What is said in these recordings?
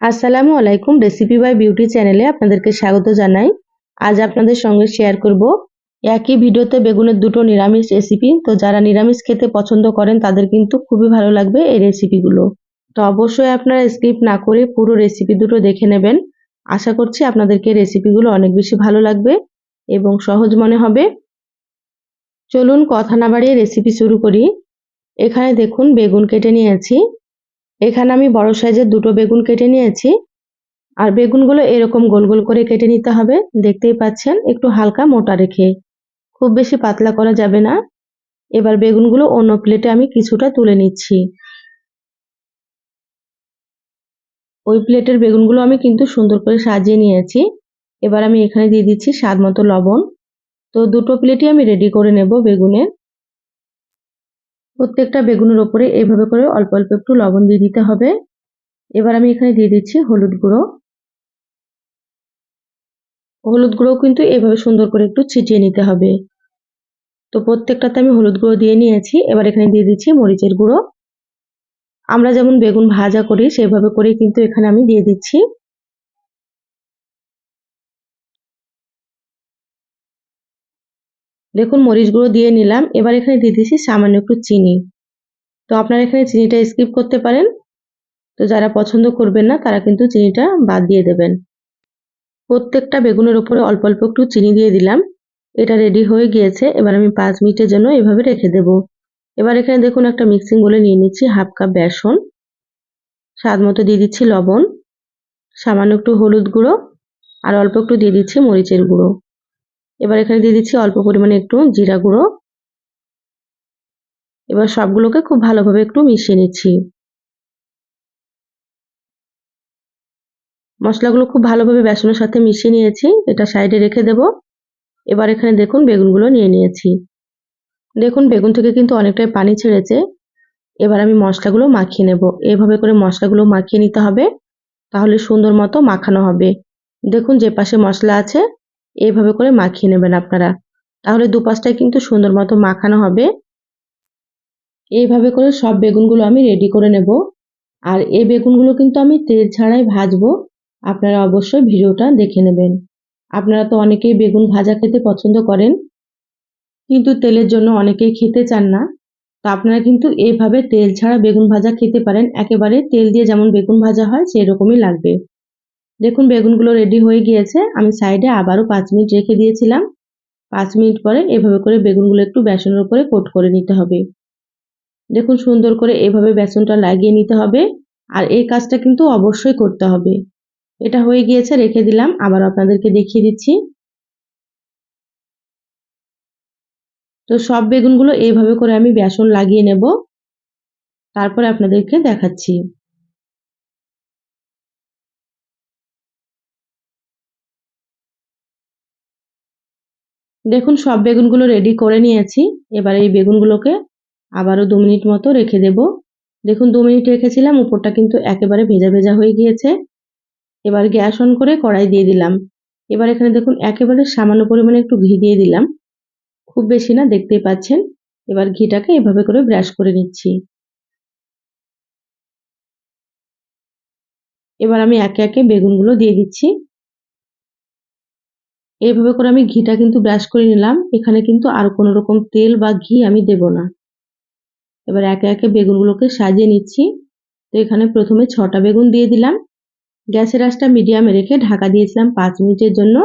আসসালামু আলাইকুম recipe by beauty চ্যানেলে আপনাদেরকে স্বাগত জানাই। আজ আপনাদের সঙ্গে শেয়ার করব একই ভিডিওতে বেগুনের দুটো নিরামিষ রেসিপি তো যারা নিরামিষ খেতে পছন্দ করেন, তাদের কিন্তু খুবই ভালো লাগবে এই রেসিপিগুলো তো অবশ্যই আপনারা স্কিপ না করে পুরো রেসিপি দুটো দেখে নেবেন। আশা করছি আপনাদেরকে রেসিপিগুলো অনেক বেশি ভালো লাগবে এবং সহজ মনে হবে। চলুন কথা না বাড়িয়ে রেসিপি শুরু করি। এখানে দেখুন, বেগুন কেটে নিয়েছি। এখানে আমি বড় সাইজের দুটো বেগুন কেটে নিয়েছি। আর বেগুনগুলো এরকম গোল গোল করে কেটে নিতে হবে, দেখতেই পাচ্ছেন, একটু হালকা মোটা রেখে। খুব বেশি পাতলা করা যাবে না। এবার বেগুনগুলো অন্য প্লেটে আমি কিছুটা তুলে নিচ্ছি। ওই প্লেটের বেগুনগুলো আমি কিন্তু সুন্দর করে সাজিয়ে নিয়েছি। এবার আমি এখানে দিয়ে দিচ্ছি স্বাদ মতো লবণ। তো দুটো প্লেটই আমি রেডি করে নেব বেগুনের। প্রত্যেকটা বেগুনের ওপরে এইভাবে করে অল্প অল্প একটু লবণ দিয়ে দিতে হবে। এবার আমি এখানে দিয়ে দিচ্ছি হলুদ গুঁড়ো। হলুদ গুঁড়ো কিন্তু এভাবে সুন্দর করে একটু ছিটিয়ে নিতে হবে। তো প্রত্যেকটাতে আমি হলুদ গুঁড়ো দিয়ে নিয়েছি। এবার এখানে দিয়ে দিচ্ছি মরিচের গুঁড়ো। আমরা যেমন বেগুন ভাজা করি, সেভাবে করেই কিন্তু এখানে আমি দিয়ে দিচ্ছি। দেখুন মরিচ গুঁড়ো দিয়ে নিলাম। এবার এখানে দিয়ে দিচ্ছি সামান্য একটু চিনি। তো আপনারা এখানে চিনিটা স্কিপ করতে পারেন। তো যারা পছন্দ করবেন না, তারা কিন্তু চিনিটা বাদ দিয়ে দেবেন। প্রত্যেকটা বেগুনের উপরে অল্প অল্প একটু চিনি দিয়ে দিলাম। এটা রেডি হয়ে গিয়েছে। এবার আমি পাঁচ মিনিটের জন্য এভাবে রেখে দেব। এবার এখানে দেখুন, একটা মিক্সিং বলে নিয়ে নিচ্ছি হাফ কাপ বেসন। স্বাদ মতো দিয়ে দিচ্ছি লবণ। সামান্য একটু হলুদ গুঁড়ো। আর অল্প একটু দিয়ে দিচ্ছি মরিচের গুঁড়ো। এবার এখানে দিয়ে দিচ্ছি অল্প পরিমাণে একটু জিরা গুঁড়ো। এবার সবগুলোকে খুব ভালোভাবে একটু মিশিয়ে নিচ্ছি। মশলাগুলো খুব ভালোভাবে বেসনের সাথে মিশিয়ে নিয়েছি, এটা সাইডে রেখে দেব। এবার এখানে দেখুন বেগুনগুলো নিয়ে নিয়েছি। দেখুন বেগুন থেকে কিন্তু অনেকটাই পানি ছেড়েছে। এবার আমি মশলাগুলো মাখিয়ে নেব। এভাবে করে মশলাগুলো মাখিয়ে নিতে হবে, তাহলে সুন্দর মতো মাখানো হবে। দেখুন যে পাশে মশলা আছে এইভাবে করে মাখিয়ে নেবেন আপনারা। তাহলে দুপাশটায় কিন্তু সুন্দর মতো মাখানো হবে। এইভাবে করে সব বেগুনগুলো আমি রেডি করে নেব। আর এই বেগুনগুলো কিন্তু আমি তেল ছাড়াই ভাজবো। আপনারা অবশ্যই ভিডিওটা দেখে নেবেন। আপনারা তো অনেকেই বেগুন ভাজা খেতে পছন্দ করেন, কিন্তু তেলের জন্য অনেকেই খেতে চান না। তো আপনারা কিন্তু এইভাবে তেল ছাড়া বেগুন ভাজা খেতে পারেন। একেবারে তেল দিয়ে যেমন বেগুন ভাজা হয় সেই রকমই লাগবে। দেখুন, বেগুনগুলো রেডি হয়ে গিয়েছে। আমি সাইডে আবারও পাঁচ মিনিট রেখে দিয়েছিলাম। পাঁচ মিনিট পরে এভাবে করে বেগুনগুলো একটু বেসনের উপরে কোট করে নিতে হবে। দেখুন, সুন্দর করে এভাবে বেসনটা লাগিয়ে নিতে হবে। আর এই কাজটা কিন্তু অবশ্যই করতে হবে। এটা হয়ে গিয়েছে, রেখে দিলাম। আবার আপনাদেরকে দেখিয়ে দিচ্ছি। তো সব বেগুনগুলো এইভাবে করে আমি বেসন লাগিয়ে নেব। তারপরে আপনাদেরকে দেখাচ্ছি। দেখুন, সব বেগুনগুলো রেডি করে নিয়েছি। এবার এই বেগুনগুলোকে আবারও দু মিনিট মতো রেখে দেব। দেখুন, দু মিনিট রেখেছিলাম, উপরটা কিন্তু একেবারে ভেজা ভেজা হয়ে গিয়েছে। এবার গ্যাস অন করে কড়াই দিয়ে দিলাম। এবার এখানে দেখুন, একেবারে সামান্য পরিমাণে একটু ঘি দিয়ে দিলাম। খুব বেশি না, দেখতেই পাচ্ছেন। এবার ঘিটাকে এভাবে করে ব্রাশ করে নিচ্ছি। এবার আমি একে একে বেগুনগুলো দিয়ে দিচ্ছি। এইভাবে করে আমি ঘিটা কিন্তু ব্রাশ করে নিলাম। এখানে কিন্তু আর কোনো রকম তেল বা ঘি আমি দেব না। এবার একে একে বেগুনগুলোকে সাজিয়ে নিচ্ছি। তো এখানে প্রথমে ছটা বেগুন দিয়ে দিলাম। গ্যাসের আঁচটা মিডিয়ামে রেখে ঢাকা দিয়েছিলাম পাঁচ মিনিটের জন্য।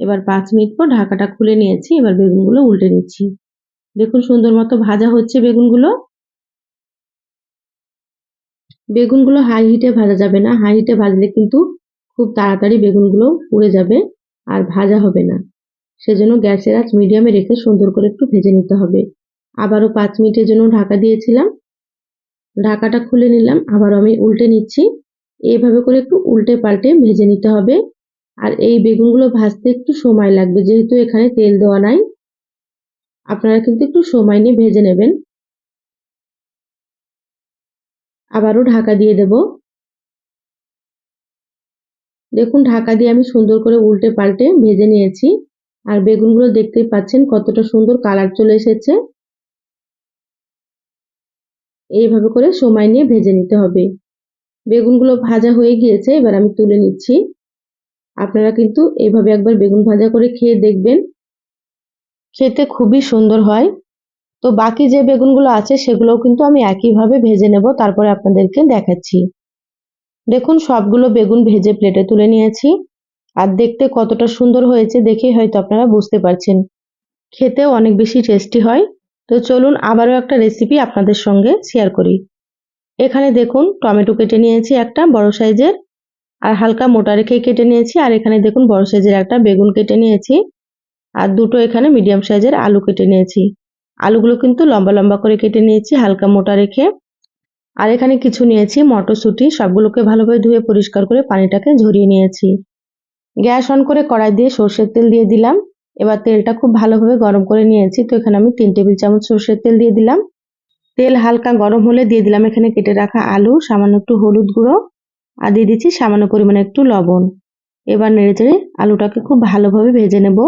এবার পাঁচ মিনিট পর ঢাকাটা খুলে নিয়েছি। এবার বেগুনগুলো উল্টে নিচ্ছি। দেখুন সুন্দর মতো ভাজা হচ্ছে বেগুনগুলো। বেগুনগুলো হাই হিটে ভাজা যাবে না। হাই হিটে ভাজলে কিন্তু খুব তাড়াতাড়ি বেগুনগুলো পুড়ে যাবে। আর ভাজা হবে না। সেজন্য গ্যাসের আঁচ মিডিয়ামে রেখে সুন্দর করে একটু ভেজে নিতে হবে। আবারও পাঁচ মিনিটের জন্য ঢাকা দিয়েছিলাম। ঢাকাটা খুলে নিলাম, আবারও আমি উল্টে নিচ্ছি। এইভাবে করে একটু উল্টে পাল্টে ভেজে নিতে হবে। আর এই বেগুনগুলো ভাজতে একটু সময় লাগবে, যেহেতু এখানে তেল দেওয়া নাই। আপনারা কিন্তু একটু সময় নিয়ে ভেজে নেবেন। আবারও ঢাকা দিয়ে দেব। দেখুন, ঢাকা দিয়ে আমি সুন্দর করে উল্টে পাল্টে ভেজে নিয়েছি। আর বেগুনগুলো দেখতেই পাচ্ছেন কতটা সুন্দর কালার চলে এসেছে। এইভাবে করে সময় নিয়ে ভেজে নিতে হবে। বেগুনগুলো ভাজা হয়ে গিয়েছে, এবার আমি তুলে নিচ্ছি। আপনারা কিন্তু এইভাবে একবার বেগুন ভাজা করে খেয়ে দেখবেন। খেতে খুবই সুন্দর হয়। তো বাকি যে বেগুনগুলো আছে, সেগুলোও কিন্তু আমি একইভাবে ভেজে নেব, তারপরে আপনাদেরকে দেখাচ্ছি। দেখুন, সবগুলো বেগুন ভেজে প্লেটে তুলে নিয়েছি। আর দেখতে কতটা সুন্দর হয়েছে দেখেই হয়তো আপনারা বুঝতে পারছেন। খেতেও অনেক বেশি টেস্টি হয়। তো চলুন আবারও একটা রেসিপি আপনাদের সঙ্গে শেয়ার করি। এখানে দেখুন, টমেটো কেটে নিয়েছি একটা বড় সাইজের, আর হালকা মোটা রেখে কেটে নিয়েছি। আর এখানে দেখুন, বড় সাইজের একটা বেগুন কেটে নিয়েছি। আর দুটো এখানে মিডিয়াম সাইজের আলু কেটে নিয়েছি। আলুগুলো কিন্তু লম্বা লম্বা করে কেটে নিয়েছি, হালকা মোটা রেখে। আর এখানে কিছু নিয়েছি, মটরশুঁটি, সবগুলোকে ভালোভাবে ধুয়ে পরিষ্কার করে পানিটাকে ঝরিয়ে নিয়েছি। গ্যাস অন করে কড়াই দিয়ে সর্ষের তেল দিয়ে দিলাম। এবার তেলটা খুব ভালোভাবে গরম করে নিয়েছি, তো এখানে আমি তিন টেবিল চামচ সর্ষের তেল দিয়ে দিলাম। তেল হালকা গরম হলে দিয়ে দিলাম এখানে কেটে রাখা আলু, সামান্য একটু হলুদ গুঁড়ো, আর দিয়ে দিচ্ছি সামান্য পরিমাণে একটু লবণ। এবার নেড়ে চেড়ে আলুটাকে খুব ভালোভাবে ভেজে নেব।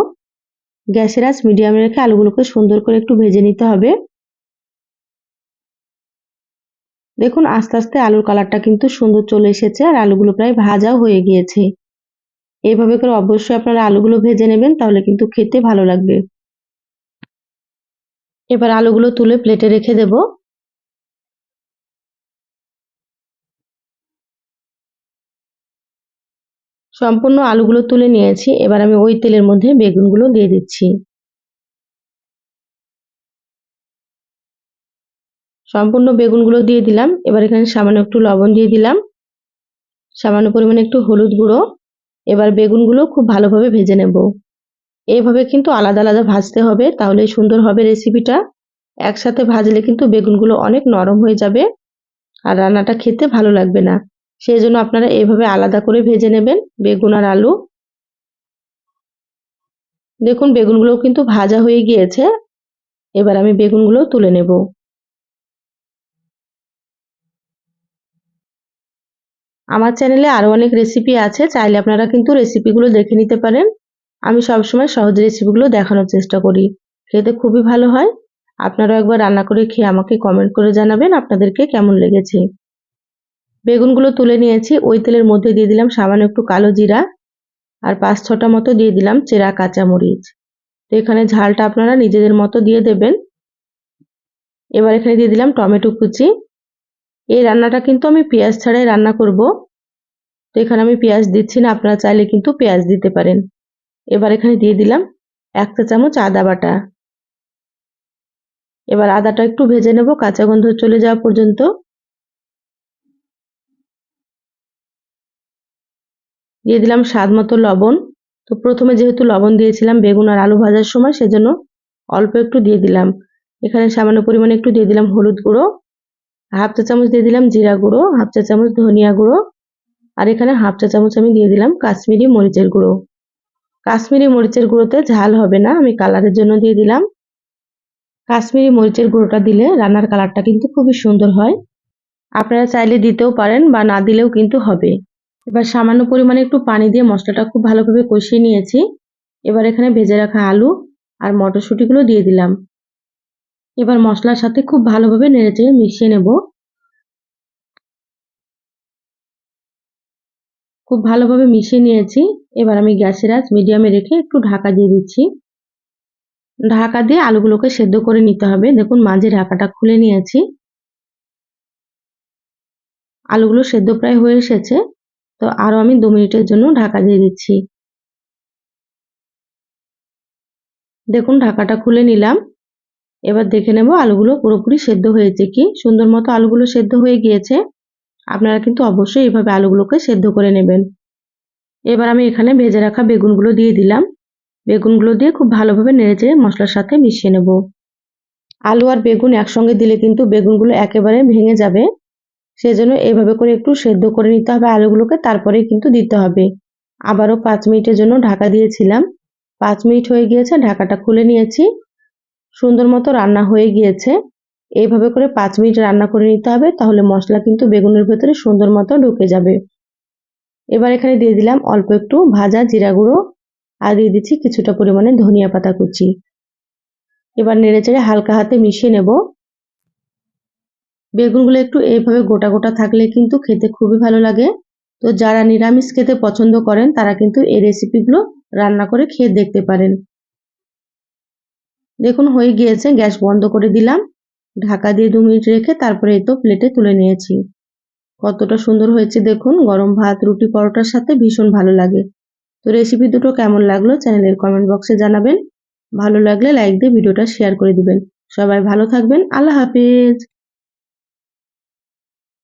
গ্যাসের আঁচ মিডিয়ামে রেখে আলুগুলোকে সুন্দর করে একটু ভেজে নিতে হবে। দেখুন, আস্তে আস্তে আলুর কালারটা কিন্তু সুন্দর চলে এসেছে আর আলুগুলো প্রায় ভাজাও হয়ে গিয়েছে। এইভাবে করে অবশ্যই আপনারা আলুগুলো ভেজে নেবেন, তাহলে কিন্তু খেতে ভালো লাগবে। এবার আলুগুলো তুলে প্লেটে রেখে দেব। সম্পূর্ণ আলুগুলো তুলে নিয়েছি। এবার আমি ওই তেলের মধ্যে বেগুনগুলো দিয়ে দিচ্ছি। সম্পূর্ণ বেগুনগুলো দিয়ে দিলাম। এবার এখানে সামান্য একটু লবণ দিয়ে দিলাম। সামান্য পরিমাণে একটু হলুদ গুঁড়ো। এবার বেগুনগুলো খুব ভালোভাবে ভেজে নেব। এইভাবে কিন্তু আলাদা আলাদা ভাজতে হবে, তাহলে সুন্দর হবে রেসিপিটা। একসাথে ভাজলে কিন্তু বেগুনগুলো অনেক নরম হয়ে যাবে আর রান্নাটা খেতে ভালো লাগবে না। সেই জন্য আপনারা এইভাবে আলাদা করে ভেজে নেবেন বেগুন আর আলু। দেখুন বেগুনগুলো কিন্তু ভাজা হয়ে গিয়েছে। এবার আমি বেগুনগুলো তুলে নেব। আমার চ্যানেলে আরও অনেক রেসিপি আছে, চাইলে আপনারা কিন্তু রেসিপিগুলো দেখে নিতে পারেন। আমি সবসময় সহজ রেসিপিগুলো দেখানোর চেষ্টা করি। খেতে খুবই ভালো হয়। আপনারাও একবার রান্না করে খেয়ে আমাকে কমেন্ট করে জানাবেন আপনাদেরকে কেমন লেগেছে। বেগুনগুলো তুলে নিয়েছি, ওই তেলের মধ্যে দিয়ে দিলাম সামান্য একটু কালো জিরা আর পাঁচ ছটা মতো দিয়ে দিলাম চেরা কাঁচামরিচ। তো এখানে ঝালটা আপনারা নিজেদের মতো দিয়ে দেবেন। এবার এখানে দিয়ে দিলাম টমেটো কুচি। এই রান্নাটা কিন্তু আমি পেঁয়াজ ছাড়াই রান্না করব। তো এখানে আমি পেঁয়াজ দিচ্ছি না, আপনারা চাইলে কিন্তু পেঁয়াজ দিতে পারেন। এবার এখানে দিয়ে দিলাম এক চা চামচ আদা বাটা। এবার আদাটা একটু ভেজে নেব, কাঁচা গন্ধ চলে যাওয়া পর্যন্ত। দিয়ে দিলাম স্বাদ মতো লবণ। তো প্রথমে যেহেতু লবণ দিয়েছিলাম বেগুন আর আলু ভাজার সময়, সেজন্য অল্প একটু দিয়ে দিলাম। এখানে সামান্য পরিমাণে একটু দিয়ে দিলাম হলুদ গুঁড়ো। হাফ চা চামচ দিয়ে দিলাম জিরা গুঁড়ো, হাফ চা চামচ ধনিয়া গুঁড়ো, আর এখানে হাফ চা চামচ আমি দিয়ে দিলাম কাশ্মীরি মরিচের গুঁড়ো। কাশ্মীরি মরিচের গুঁড়োতে ঝাল হবে না, আমি কালারের জন্য দিয়ে দিলাম। কাশ্মীরি মরিচের গুঁড়োটা দিলে রান্নার কালারটা কিন্তু খুবই সুন্দর হয়। আপনারা চাইলে দিতেও পারেন বা না দিলেও কিন্তু হবে। এবার সামান্য পরিমাণে একটু পানি দিয়ে মশলাটা খুব ভালোভাবে কষিয়ে নিয়েছি। এবার এখানে ভেজে রাখা আলু আর মটরশুঁটিগুলো দিয়ে দিলাম। এবার মশলার সাথে খুব ভালোভাবে নেড়েচেড়ে মিশিয়ে নেব। খুব ভালোভাবে মিশিয়ে নিয়েছি। এবার আমি গ্যাসের আঁচ মিডিয়ামে রেখে একটু ঢাকা দিয়ে দিচ্ছি। ঢাকা দিয়ে আলুগুলোকে সেদ্ধ করে নিতে হবে। দেখুন, মাঝে ঢাকাটা খুলে নিয়েছি। আলুগুলো সেদ্ধ প্রায় হয়ে এসেছে। তো আরও আমি দু মিনিটের জন্য ঢাকা দিয়ে দিচ্ছি। দেখুন, ঢাকাটা খুলে নিলাম। এবার দেখে নেব আলুগুলো পুরোপুরি সেদ্ধ হয়েছে কি? সুন্দর মতো আলুগুলো সেদ্ধ হয়ে গিয়েছে। আপনারা কিন্তু অবশ্যই এভাবে আলুগুলোকে সেদ্ধ করে নেবেন। এবার আমি এখানে ভেজে রাখা বেগুনগুলো দিয়ে দিলাম। বেগুনগুলো দিয়ে খুব ভালোভাবে নেড়েচেড়ে মশলার সাথে মিশিয়ে নেব। আলু আর বেগুন একসঙ্গে দিলে কিন্তু বেগুনগুলো একেবারে ভেঙে যাবে। সেজন্য এইভাবে করে একটু সেদ্ধ করে নিতে হবে আলুগুলোকে তারপরে কিন্তু দিতে হবে। আবারও পাঁচ মিনিটের জন্য ঢাকা দিয়েছিলাম। পাঁচ মিনিট হয়ে গিয়েছে, ঢাকাটা খুলে নিয়েছি। সুন্দর মতো রান্না হয়ে গিয়েছে। এইভাবে করে পাঁচ মিনিট রান্না করে নিতে হবে, তাহলে মশলা কিন্তু বেগুনের ভেতরে সুন্দর মতো ঢুকে যাবে। এবার এখানে দিয়ে দিলাম অল্প একটু ভাজা জিরা গুঁড়ো আর দিয়ে দিচ্ছি কিছুটা পরিমাণে ধনিয়া পাতা কুচি। এবার নেড়েচেড়ে হালকা হাতে মিশিয়ে নেব। বেগুনগুলো একটু এইভাবে গোটা গোটা থাকলে কিন্তু খেতে খুবই ভালো লাগে। তো যারা নিরামিষ খেতে পছন্দ করেন, তারা কিন্তু এই রেসিপিগুলো রান্না করে খেয়ে দেখতে পারেন। দেখুন, হয়ে গিয়েছে, গ্যাস বন্ধ করে দিলাম। ঢাকা দিয়ে দু মিনিট রেখে তারপরে এই তো প্লেটে তুলে নিয়েছি। কতটা সুন্দর হয়েছে দেখুন, গরম ভাত, রুটি, পরোটার সাথে ভীষণ ভালো লাগে। তো রেসিপি দুটো কেমন লাগল চ্যানেলের কমেন্ট বক্সে জানাবেন। ভালো লাগলে লাইক দিয়ে ভিডিওটা শেয়ার করে দিবেন। সবাই ভালো থাকবেন, আল্লাহ হাফিজ।